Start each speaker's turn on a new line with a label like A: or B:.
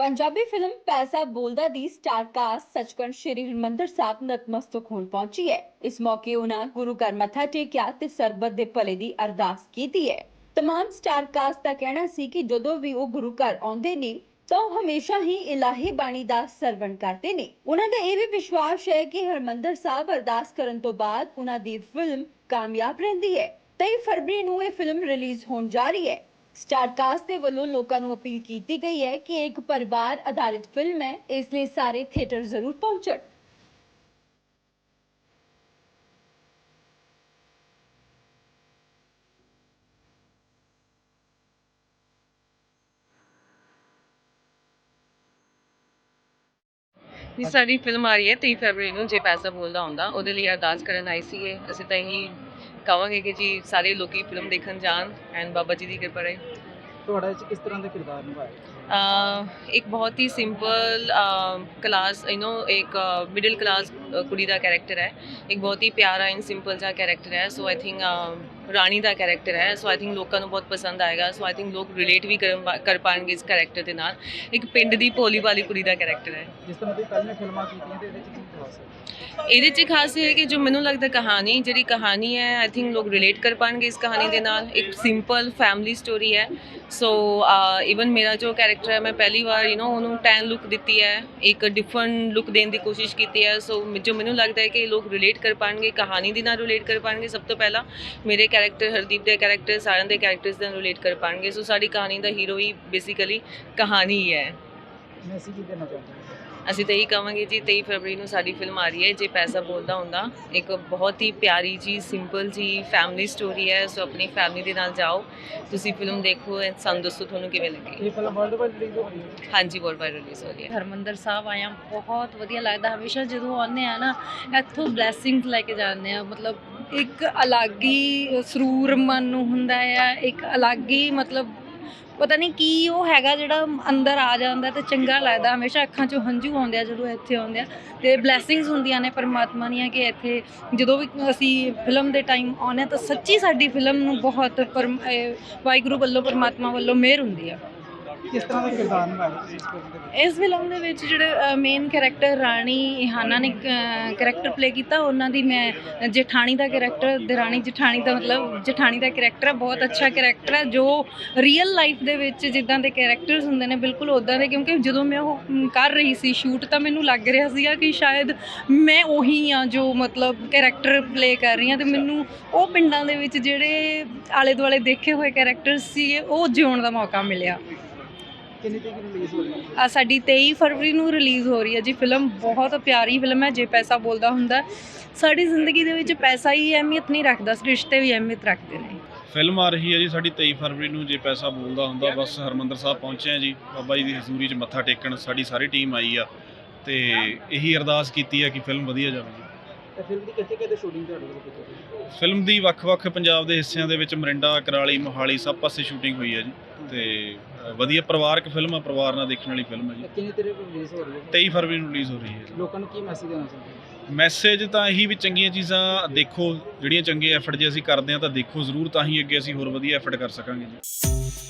A: Punjabi film ਪੈਸਾ ਬੋਲਦਾ ਦੀ ਸਟਾਰ ਕਾਸਟ ਸੱਚਖੰਡ ਸ਼੍ਰੀ ਹਰਿਮੰਦਰ ਸਾਹਿਬ ਨਤਮਸਤਕ ਹੋਣ ਪਹੁੰਚੀ ਹੈ। ਇਸ ਮੌਕੇ ਉਹਨਾਂ ਗੁਰੂ ਘਰ ਮੱਥਾ ਟੇਕਿਆ ਤੇ ਸਰਬਤ ਦੇ ਭਲੇ ਦੀ ਅਰਦਾਸ ਕੀਤੀ ਹੈ। ਤਮਾਮ ਸਟਾਰ ਕਾਸਟ ਦਾ ਕਹਿਣਾ ਸੀ ਕਿ ਜਦੋਂ ਵੀ ਉਹ ਗੁਰੂ ਘਰ ਆਉਂਦੇ ਨੇ, ਤਾਂ ਉਹ ਹਮੇਸ਼ਾ ਹੀ ਇਲਾਹੀ ਬਾਣੀ ਦਾ ਸਰਵਣ ਕਰਦੇ ਨੇ। ਉਹਨਾਂ ਦਾ ਇਹ ਵੀ ਵਿਸ਼ਵਾਸ ਹੈ ਕਿ ਹਰਿਮੰਦਰ ਸਾਹਿਬ ਅਰਦਾਸ ਕਰਨ ਤੋਂ ਬਾਅਦ ਉਹਨਾਂ ਦੀ ਫਿਲਮ ਕਾਮਯਾਬ ਰਹਿੰਦੀ ਹੈ। 23 ਫਰਵਰੀ ਨੂੰ ਇਹ ਫਿਲਮ ਰਿਲੀਜ਼ ਹੋਣ ਜਾ ਰਹੀ ਹੈ। ਸਟਾਰ ਦੇ ਵੱਲੋਂ ਲੋਕਾਂ ਨੂੰ ਅਪੀਲ ਕੀਤੀ ਗਈ ਹੈ ਕਿ ਇੱਕ ਪਰਿਵਾਰ ਆਧਾਰਿਤ ਫਿਲਮ ਹੈ, ਇਸ ਲਈ ਸਾਰੇ ਥੀਏਟਰ ਜ਼ਰੂਰ ਪਹੁੰਚਣ।
B: ਜੀ, ਸਾਡੀ ਫਿਲਮ ਆ ਰਹੀ ਹੈ 23 ਫਰਵਰੀ ਨੂੰ, ਜੇ ਪੈਸਾ ਬੋਲਦਾ ਹੁੰਦਾ, ਉਹਦੇ ਲਈ ਅਰਦਾਸ ਕਰਨ ਆਈ ਸੀਗੇ। ਅਸੀਂ ਤਾਂ ਇਹੀ ਕਹਾਂਗੇ ਕਿ ਜੀ ਸਾਰੇ ਲੋਕੀ ਫਿਲਮ ਦੇਖਣ ਜਾਣ ਐਂਡ ਬਾਬਾ ਜੀ ਦੀ ਕਿਰਪਾ ਰਹੇ।
C: ਤੁਹਾਡਾ ਇਹ ਕਿਸ ਤਰ੍ਹਾਂ ਦਾ ਕਿਰਦਾਰ ਨਿਭਾਇਆ
B: ਇੱਕ ਬਹੁਤ ਹੀ ਸਿੰਪਲ ਕਲਾਸ ਯੂ نو ਇੱਕ ਮਿਡਲ ਕਲਾਸ ਕੁੜੀ ਦਾ ਕੈਰੈਕਟਰ ਹੈ। ਇੱਕ ਬਹੁਤ ਹੀ ਪਿਆਰਾ ਐਂਡ ਸਿੰਪਲ ਜਿਹਾ ਕੈਰੈਕਟਰ ਹੈ। So I think Rani the character ਹੈ। ਸੋ ਆਈ ਥਿੰਕ ਲੋਕਾਂ ਨੂੰ ਬਹੁਤ ਪਸੰਦ ਆਏਗਾ। ਸੋ ਆਈ ਥਿੰਕ ਲੋਕ ਰਿਲੇਟ ਵੀ ਕਰ ਪਾਣਗੇ ਇਸ ਕੈਰੈਕਟਰ ਦੇ ਨਾਲ। ਇੱਕ ਪਿੰਡ ਦੀ ਭੋਲੀ ਵਾਲੀ ਕੁੜੀ ਦਾ ਕੈਰੈਕਟਰ ਹੈ।
C: ਜਿਸ ਤਰ੍ਹਾਂ ਦੀ ਪਹਿਲਾਂ ਫਿਲਮਾਂ ਕੀਤੀਆਂ ਤੇ ਇਹਦੇ 'ਚ ਕੀ ਖਾਸ ਹੈ?
B: ਇਹਦੇ 'ਚ ਖਾਸ ਇਹ ਹੈ ਕਿ ਜੋ ਮੈਨੂੰ ਲੱਗਦਾ ਕਹਾਣੀ ਜਿਹੜੀ ਕਹਾਣੀ ਹੈ ਆਈ ਥਿੰਕ ਲੋਕ ਰਿਲੇਟ ਕਰ ਪਾਣਗੇ ਇਸ ਕਹਾਣੀ ਦੇ ਨਾਲ। ਇੱਕ ਸਿੰਪਲ ਫੈਮਿਲੀ ਸਟੋਰੀ ਹੈ। ਸੋ ਇਵਨ ਮੇਰਾ ਜੋ ਕੈਰੈਕਟਰ ਹੈ ਮੈਂ ਪਹਿਲੀ ਵਾਰ ਯੂ نو ਉਹਨੂੰ ਟੈਨ ਲੁੱਕ ਦਿੱਤੀ ਹੈ, ਇੱਕ ਡਿਫਰੈਂਟ ਲੁੱਕ ਦੇਣ ਦੀ ਕੋਸ਼ਿਸ਼ ਕੀਤੀ ਹੈ ਸੋ ਜੋ ਮੈਨੂੰ ਲੱਗਦਾ ਹੈ ਕਿ ਲੋਕ ਰਿਲੇਟ ਕਰ ਪਾਣਗੇ, ਕਹਾਣੀ ਦੇ ਨਾਲ ਰਿਲੇਟ ਕਰ ਪਾਣਗੇ, ਸਭ ਤੋਂ ਪਹਿਲਾਂ ਮੇਰੇ ਕੈਰੈਕਟਰ ਹਰਦੀਪ ਦੇ ਕੈਰੈਕਟਰ ਸਾਰਿਆਂ ਦੇ ਕੈਰੈਕਟਰਸ ਨਾਲ ਰਿਲੇਟ ਕਰ ਪਾਣਗੇ ਸੋ ਸਾਡੀ ਕਹਾਣੀ ਦਾ ਹੀਰੋ ਹੀ ਬੇਸਿਕਲੀ ਕਹਾਣੀ ਹੈ
C: ਮੈਸੇਜ ਕੀ ਦੇਣਾ ਚਾਹੁੰਦੇ
B: ਅਸੀਂ ਤਾਂ ਇਹੀ ਕਹਾਂਗੇ ਜੀ 23 ਫਰਵਰੀ ਨੂੰ ਸਾਡੀ ਫਿਲਮ ਆ ਰਹੀ ਹੈ ਜੇ ਪੈਸਾ ਬੋਲਦਾ ਹੁੰਦਾ ਇੱਕ ਬਹੁਤ ਹੀ ਪਿਆਰੀ ਜੀ ਸਿੰਪਲ ਜੀ ਫੈਮਿਲੀ ਸਟੋਰੀ ਹੈ ਸੋ ਆਪਣੀ ਫੈਮਿਲੀ ਦੇ ਨਾਲ ਜਾਓ ਤੁਸੀਂ ਫਿਲਮ ਦੇਖੋ and ਸਾਨੂੰ ਦੱਸੋ ਤੁਹਾਨੂੰ ਕਿਵੇਂ ਲੱਗੀ।
C: ਇਹ ਫਿਲਮ ਵਰਲਡ ਵਾਈਡ ਰਿਲੀਜ਼ ਹੋ ਰਹੀ ਹੈ।
B: ਹਾਂਜੀ ਵਰਲਡ ਵਾਈਡ ਰਿਲੀਜ਼ ਹੋ ਰਹੀ ਹੈ।
D: ਹਰਮੰਦਰ ਸਾਹਿਬ ਆਇਆ ਬਹੁਤ ਵਧੀਆ ਲੱਗਦਾ ਹਮੇਸ਼ਾ ਜਦੋਂ ਆਉਂਦੇ ਆ ਨਾ ਇੱਥੋਂ ਬਲੇਸਿੰਗਸ ਲੈ ਕੇ ਜਾਂਦੇ ਆ ਮਤਲਬ ਇੱਕ ਅਲੱਗ ਹੀ ਸਰੂਰ ਮਨ ਨੂੰ ਹੁੰਦਾ ਆ ਇੱਕ ਅਲੱਗ ਹੀ ਮਤਲਬ ਪਤਾ ਨਹੀਂ ਕੀ ਉਹ ਹੈਗਾ ਜਿਹੜਾ ਅੰਦਰ ਆ ਜਾਂਦਾ ਤੇ ਚੰਗਾ ਲੱਗਦਾ, ਹਮੇਸ਼ਾ ਅੱਖਾਂ 'ਚੋਂ ਹੰਝੂ ਆਉਂਦੇ ਆ ਜਦੋਂ ਇੱਥੇ ਆਉਂਦੇ ਆ ਤੇ ਬਲੇਸਿੰਗਸ ਹੁੰਦੀਆਂ ਨੇ ਪਰਮਾਤਮਾ ਦੀਆਂ ਕਿ ਇੱਥੇ ਜਦੋਂ ਵੀ ਅਸੀਂ ਫਿਲਮ ਦੇ ਟਾਈਮ ਆਉਂਦੇ ਹਾਂ ਤਾਂ ਸੱਚੀ ਸਾਡੀ ਫਿਲਮ ਨੂੰ ਬਹੁਤ ਪਰਮ- ਵਾਹਿਗੁਰੂ ਵੱਲੋਂ, ਪਰਮਾਤਮਾ ਵੱਲੋਂ ਮਿਹਰ ਹੁੰਦੀ ਆ।
C: ਕਿਸ ਤਰ੍ਹਾਂ ਦਾ ਕਿਰਦਾਰ ਨਿਭਾਇਆ ਤੁਸੀਂ ਇਸ ਫਿਲਮ ਦੇ ਵਿੱਚ?
D: ਇਸ ਫਿਲਮ ਦੇ ਵਿੱਚ ਜਿਹੜੇ ਮੇਨ ਕੈਰੈਕਟਰ ਰਾਣੀ ਇਹਾਨਾ ਨੇ ਕੈਰੈਕਟਰ ਪਲੇ ਕੀਤਾ, ਉਹਨਾਂ ਦੀ ਮੈਂ ਜਠਾਣੀ ਦਾ ਕੈਰੈਕਟਰ ਦਰਾਣੀ ਜਠਾਣੀ ਦਾ ਮਤਲਬ ਜਠਾਣੀ ਦਾ ਕੈਰੈਕਟਰ ਹੈ ਬਹੁਤ ਅੱਛਾ ਕੈਰੈਕਟਰ ਹੈ ਜੋ ਰੀਅਲ ਲਾਈਫ ਦੇ ਵਿੱਚ ਜਿੱਦਾਂ ਦੇ ਕੈਰੈਕਟਰਸ ਹੁੰਦੇ ਨੇ, ਬਿਲਕੁਲ ਉਦਾਂ ਦੇ, ਕਿਉਂਕਿ ਜਦੋਂ ਮੈਂ ਉਹ ਕਰ ਰਹੀ ਸੀ ਸ਼ੂਟ ਤਾਂ ਮੈਨੂੰ ਲੱਗ ਰਿਹਾ ਸੀਗਾ ਕਿ ਸ਼ਾਇਦ ਮੈਂ ਉਹੀ ਆ ਜੋ ਮਤਲਬ ਕੈਰੈਕਟਰ ਪਲੇ ਕਰ ਰਹੀ ਹਾਂ ਤੇ ਮੈਨੂੰ ਉਹ ਪਿੰਡਾਂ ਦੇ ਵਿੱਚ ਜਿਹੜੇ ਆਲੇ ਦੁਆਲੇ ਦੇਖੇ ਹੋਏ ਕੈਰੈਕਟਰਸ ਸੀਗੇ, ਉਹ ਜਿਉਣ ਦਾ ਮੌਕਾ ਮਿਲਿਆ।
C: ਕਿੰਨੀ ਤਰੀਕ ਨੂੰ ਰਿਲੀਜ਼ ਹੋ ਰਹੀ ਹੈ?
D: ਆ ਸਾਡੀ 23 ਫਰਵਰੀ ਨੂੰ ਰਿਲੀਜ਼ ਹੋ ਰਹੀ ਹੈ ਜੀ ਫਿਲਮ ਬਹੁਤ ਪਿਆਰੀ ਫਿਲਮ ਹੈ ਜੇ ਪੈਸਾ ਬੋਲਦਾ ਹੁੰਦਾ ਸਾਡੀ ਜ਼ਿੰਦਗੀ ਦੇ ਵਿੱਚ ਪੈਸਾ ਹੀ ਅਹਿਮੀਅਤ ਨਹੀਂ ਰੱਖਦਾ ਰਿਸ਼ਤੇ ਵੀ ਅਹਿਮੀਅਤ ਰੱਖਦੇ ਨੇ।
E: ਫਿਲਮ ਆ ਰਹੀ ਹੈ ਜੀ ਸਾਡੀ 23 ਫਰਵਰੀ ਨੂੰ ਜੇ ਪੈਸਾ ਬੋਲਦਾ ਹੁੰਦਾ ਬਸ ਹਰਮੰਦਰ ਸਾਹਿਬ ਪਹੁੰਚੇ ਆ ਜੀ। ਬਾਬਾ ਜੀ ਦੀ ਹਜ਼ੂਰੀ 'ਚ ਮੱਥਾ ਟੇਕਣ ਸਾਡੀ ਸਾਰੀ ਟੀਮ ਆਈ ਆ ਤੇ ਇਹੀ ਅਰਦਾਸ ਕੀਤੀ ਆ ਕਿ ਫਿਲਮ ਵਧੀਆ ਜਾਵੇ ਜੀ।
C: ਤੇ ਫਿਲਮ ਦੀ ਕਿੱਥੇ ਕਿੱਥੇ ਸ਼ੂਟਿੰਗ ਤੁਹਾਡੇ ਵੱਲੋਂ ਕੀਤੀ ਗਈ?
E: ਫਿਲਮ ਦੀ ਵੱਖ-ਵੱਖ ਪੰਜਾਬ ਦੇ ਹਿੱਸਿਆਂ ਦੇ ਵਿੱਚ ਮਰਿੰਡਾ ਕਰਾਲੀ ਮੋਹਾਲੀ ਸਭ ਪਾਸੇ ਸ਼ੂਟਿੰਗ ਹੋਈ ਹੈ ਜੀ। ਤੇ ਅ, ਵਧੀਆ ਪਰਿਵਾਰਕ ਫਿਲਮ ਆ ਪਰਿਵਾਰ ਨਾਲ ਦੇਖਣ ਵਾਲੀ ਫਿਲਮ ਹੈ ਜੀ।
C: ਤੇ ਕਿੰਨੀ ਤਰੀਕ ਨੂੰ ਰਿਲੀਜ਼ ਹੋ ਰਹੀ ਹੈ?
E: 23 ਫਰਵਰੀ ਨੂੰ ਰਿਲੀਜ਼ ਹੋ ਰਹੀ ਹੈ
C: ਲੋਕਾਂ ਨੂੰ ਕੀ ਮੈਸੇਜ ਦੇਣਾ ਚਾਹੁੰਦੇ ਹੋ?
E: ਮੈਸੇਜ ਤਾਂ ਇਹੀ ਵੀ ਚੰਗੀਆਂ ਚੀਜ਼ਾਂ ਦੇਖੋ ਜਿਹੜੀਆਂ ਚੰਗੇ ਐਫਰਟ ਜੇ ਅਸੀਂ ਕਰਦੇ ਆ ਤਾਂ ਦੇਖੋ ਜ਼ਰੂਰ ਤਾਂ ਹੀ ਅੱਗੇ ਅਸੀਂ ਹੋਰ ਵਧੀਆ ਐਫਰਟ ਕਰ ਸਕਾਂਗੇ ਜੀ।